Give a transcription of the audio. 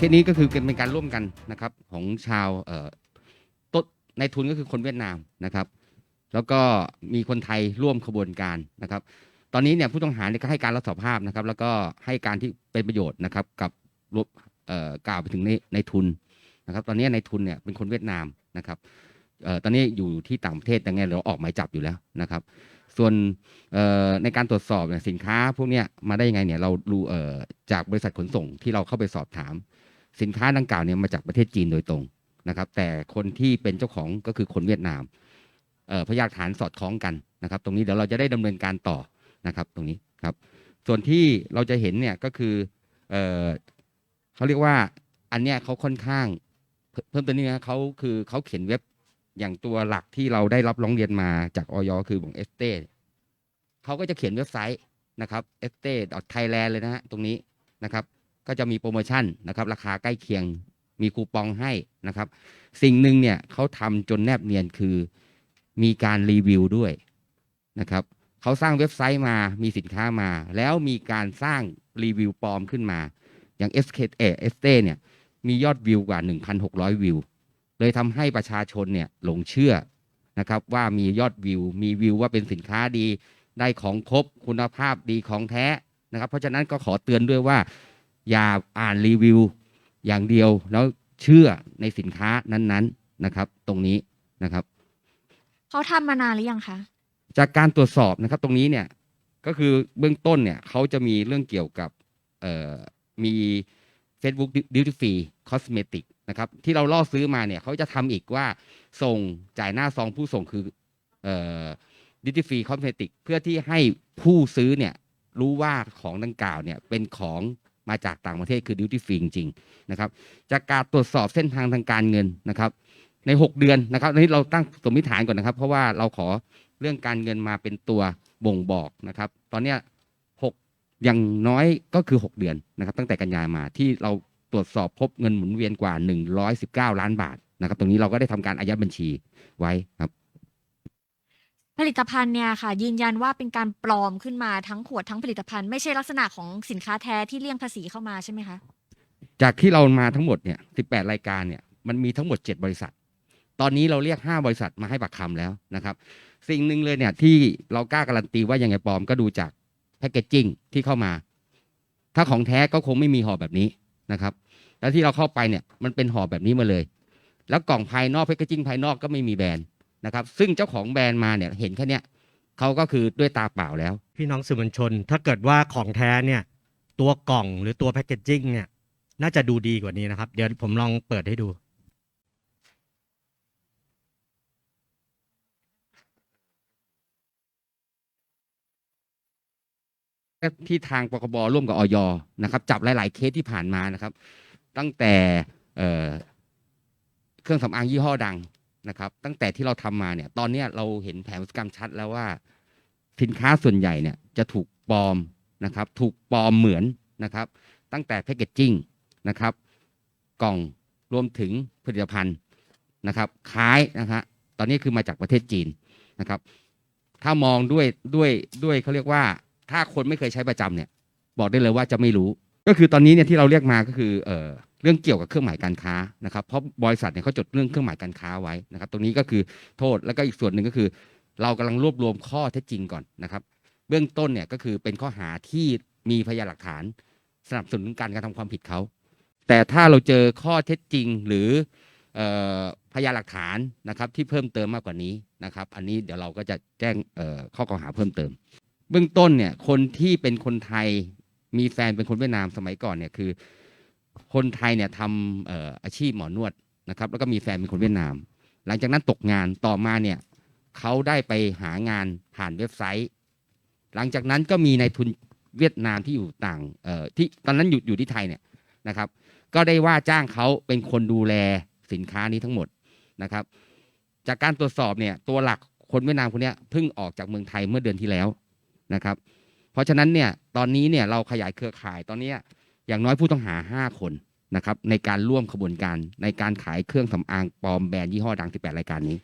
สนี้ก็คือเป็นการร่วมกันนะครับของชาวเอ่อต้นในทุนก็คือคนเวียดนามนะครับ แล้วก็มีคนไทยร่วมขบวนการนะครับ ตอนนี้เนี่ยผู้ต้องหาเนี่ยก็ให้การรับสารภาพนะครับ แล้วก็ให้การที่เป็นประโยชน์นะครับกับรวมเอ่อกล่าวไปถึงในในทุนนะครับ ตอนนี้ในทุนเนี่ยเป็นคนเวียดนามนะครับเอ่อตอนนี้อยู่ที่ต่างประเทศแต่ไงเราออกหมายจับอยู่แล้วนะครับ ส่วนในการตรวจสอบเนี่ยสินค้าพวกเนี้ยมาได้ยังไงเนี่ยเรารู้จากบริษัทขนส่งที่เราเข้าไปสอบถาม สินค้าดังกล่าวเนี่ยมาจากประเทศจีนโดยตรงนะครับ แต่คนที่เป็นเจ้าของก็คือคนเวียดนามพยานฐานสอดคล้องกันนะครับ ตรงนี้เดี๋ยวเราจะได้ดำเนินการต่อนะครับ ตรงนี้ครับ ส่วนที่เราจะเห็นเนี่ยก็คือเออเขาเรียกว่าอันเนี้ยเขาค่อนข้าง เพิ่มเติมเติมนี้นะเขาคือเขาเขียนเว็บ อย่างตัวหลักที่เราได้รับร้องเรียนมาจากออยคือของเอสเต้เขาก็จะเขียนเว็บไซต์นะครับ e s t a thailand เลยนะฮะตรงนี้นะครับ ก็จะมีโปรโมชั่นนะครับราคาใกล้เคียงมีคูปองให้นะครับ สิ่งหนึ่งเนี่ยเขาทำจนแนบเนียนคือมีการรีวิวด้วยนะครับเขาสร้างเว็บไซต์มามีสินค้ามา แล้วมีการสร้างรีวิวปลอมขึ้นมา อย่าง SK เอเอสเต้เนี่ยมียอดวิวกว่า 1,600 วิว เลยทำให้ประชาชนเนี่ยหลงเชื่อนะครับว่ามียอดวิว มีวิวว่าเป็นสินค้าดี ได้ของครบคุณภาพดีของแท้นะครับ เพราะฉะนั้นก็ขอเตือนด้วยว่า อย่าอ่านรีวิวอย่างเดียวแล้วเชื่อในสินค้านั้นๆนะครับ ตรงนี้นะครับเขาทำมานานหรือยังคะจากการตรวจสอบนะครับตรงนี้เนี่ยก็คือเบื้องต้นเนี่ยเขาจะมีเรื่องเกี่ยวกับเคอ่อมี Facebook Duty Free Cosmetic นะครับที่เราล่อซื้อมาเนี่ยเขาจะทำอีกว่าส่งจ่ายหน้าซองผู้ส่งคือเอ่อ Duty Free Cosmetic เพื่อที่ให้ผู้ซื้อเนี่ยรู้ว่าของดังกล่าวเนี่ยเป็นของมาจากต่างประเทศคือ Duty Free จริงๆนะครับจากการตรวจสอบเส้นทางทางการเงินนะครับ ใน 6 เดือนนะครับนนี้เราตั้งสมมติฐานก่อนนะครับ เพราะว่าเราขอเรื่องการเงินมาเป็นตัวบ่งบอกนะครับ ตอนเนี้ยหกอย่างน้อยก็คือ 6 เดือนนะครับ ตั้งแต่กันยายมาที่เรา ตรวจสอบพบเงินหมุนเวียนกว่า 119 ล้านบาทนะครับ ตรงนี้เราก็ได้ทำการอายัดบัญชีไว้ครับ ผลิตภัณฑ์เนี่ยค่ะ ยืนยันว่าเป็นการปลอมขึ้นมาทั้งขวดทั้งผลิตภัณฑ์ไม่ใช่ลักษณะของสินค้าแท้ที่เลี่ยงภาษีเข้ามาใช่ไหมคะจากที่เรามาทั้งหมดเนี่ย 18 รายการเนี่ยมันมีทั้งหมด 7 บริษัท ตอนนี้เราเรียก 5 บริษัทมาให้ปากคำแล้วนะครับ สิ่งหนึ่งเลยเนี่ยที่เรากล้าการันตีว่ายังไงปลอมก็ดูจากแพคเกจจิ้งที่เข้ามา ถ้าของแท้ก็คงไม่มีห่อแบบนี้นะครับ แล้วที่เราเข้าไปเนี่ยมันเป็นห่อแบบนี้มาเลย แล้วกล่องภายนอกแพคเกจจิ้งภายนอกก็ไม่มีแบรนด์นะครับซึ่งเจ้าของแบรนด์มาเนี่ยเห็นแค่เนี้ยเขาก็คือด้วยตาเปล่าแล้ว พี่น้องสื่อมวลชน ถ้าเกิดว่าของแท้เนี่ยตัวกล่องหรือตัวแพคเกจจิ้งเนี่ยน่าจะดูดีกว่านี้นะครับ เดี๋ยวผมลองเปิดให้ดู ที่ทางปคบร่วมกับออยนะครับ จับหลาย ๆ เคสที่ผ่านมานะครับ ตั้งแต่เเครื่องสำอางยี่ห้อดังนะครับ ตั้งแต่ที่เราทำมาเนี่ย ตอนนี้เราเห็นแผนพฤติกรรมชัดแล้วว่า สินค้าส่วนใหญ่เนี่ยจะถูกปลอมนะครับ ถูกปลอมเหมือนนะครับ ตั้งแต่แพคเกจจิ้งนะครับ กล่องรวมถึงผลิตภัณฑ์นะครับคล้ายนะฮะตอนนี้คือมาจากประเทศจีนนะครับ ถ้ามองด้วยด้วยด้วยเขาเรียกว่า ถ้าคนไม่เคยใช้ประจำเนี่ย บอกได้เลยว่าจะไม่รู้ ก็คือตอนนี้เนี่ยที่เราเรียกมาก็คือเอ่อเรื่องเกี่ยวกับเครื่องหมายการค้านะครับเพราะบริษัทเนี่ยเขาจดเรื่องเครื่องหมายการค้าไว้นะครับ ตรงนี้ก็คือโทษแล้วก็อีกส่วนหนึ่งก็คือ เรากำลังรวบรวมข้อเท็จจริงก่อนนะครับ เบื้องต้นเนี่ยก็คือเป็นข้อหาที่มีพยานหลักฐาน สนับสนุนการกระทำความผิดเขาแต่ถ้าเราเจอข้อเท็จจริงหรือเอ่อพยานหลักฐานนะครับที่เพิ่มเติมมากกว่านี้นะครับ อันนี้เดี๋ยวเราก็จะแจ้งเอ่อข้อกล่าวหาเพิ่มเติม เบื้องต้นเนี่ยคนที่เป็นคนไทย มีแฟนเป็นคนเวียดนามสมัยก่อนเนี่ยคือ คนไทยเนี่ยทำเอ่ออาชีพหมอนวดนะครับ แล้วก็มีแฟนเป็นคนเวียดนาม หลังจากนั้นตกงานต่อมาเนี่ยเขาได้ไปหางานผ่านเว็บไซต์ หลังจากนั้นก็มีนายทุนเวียดนามที่อยู่ต่างเอ่อที่ตอนนั้นอยู่อยู่ที่ไทยเนี่ยนะครับ ก็ได้ว่าจ้างเขาเป็นคนดูแลสินค้านี้ทั้งหมดนะครับ จากการตรวจสอบเนี่ยตัวหลักคนเวียดนามคนเนี้ยเพิ่งออกจากเมืองไทยเมื่อเดือนที่แล้วนะครับ เพราะฉะนั้นเนี่ยตอนนี้เนี่ยเราขยายเครือข่ายตอนนี้อย่างน้อยผู้ต้องหา 5 คนนะครับในการร่วมขบวนการในการขายเครื่องสำอางปลอมแบรนด์ยี่ห้อดัง 18 รายการนี้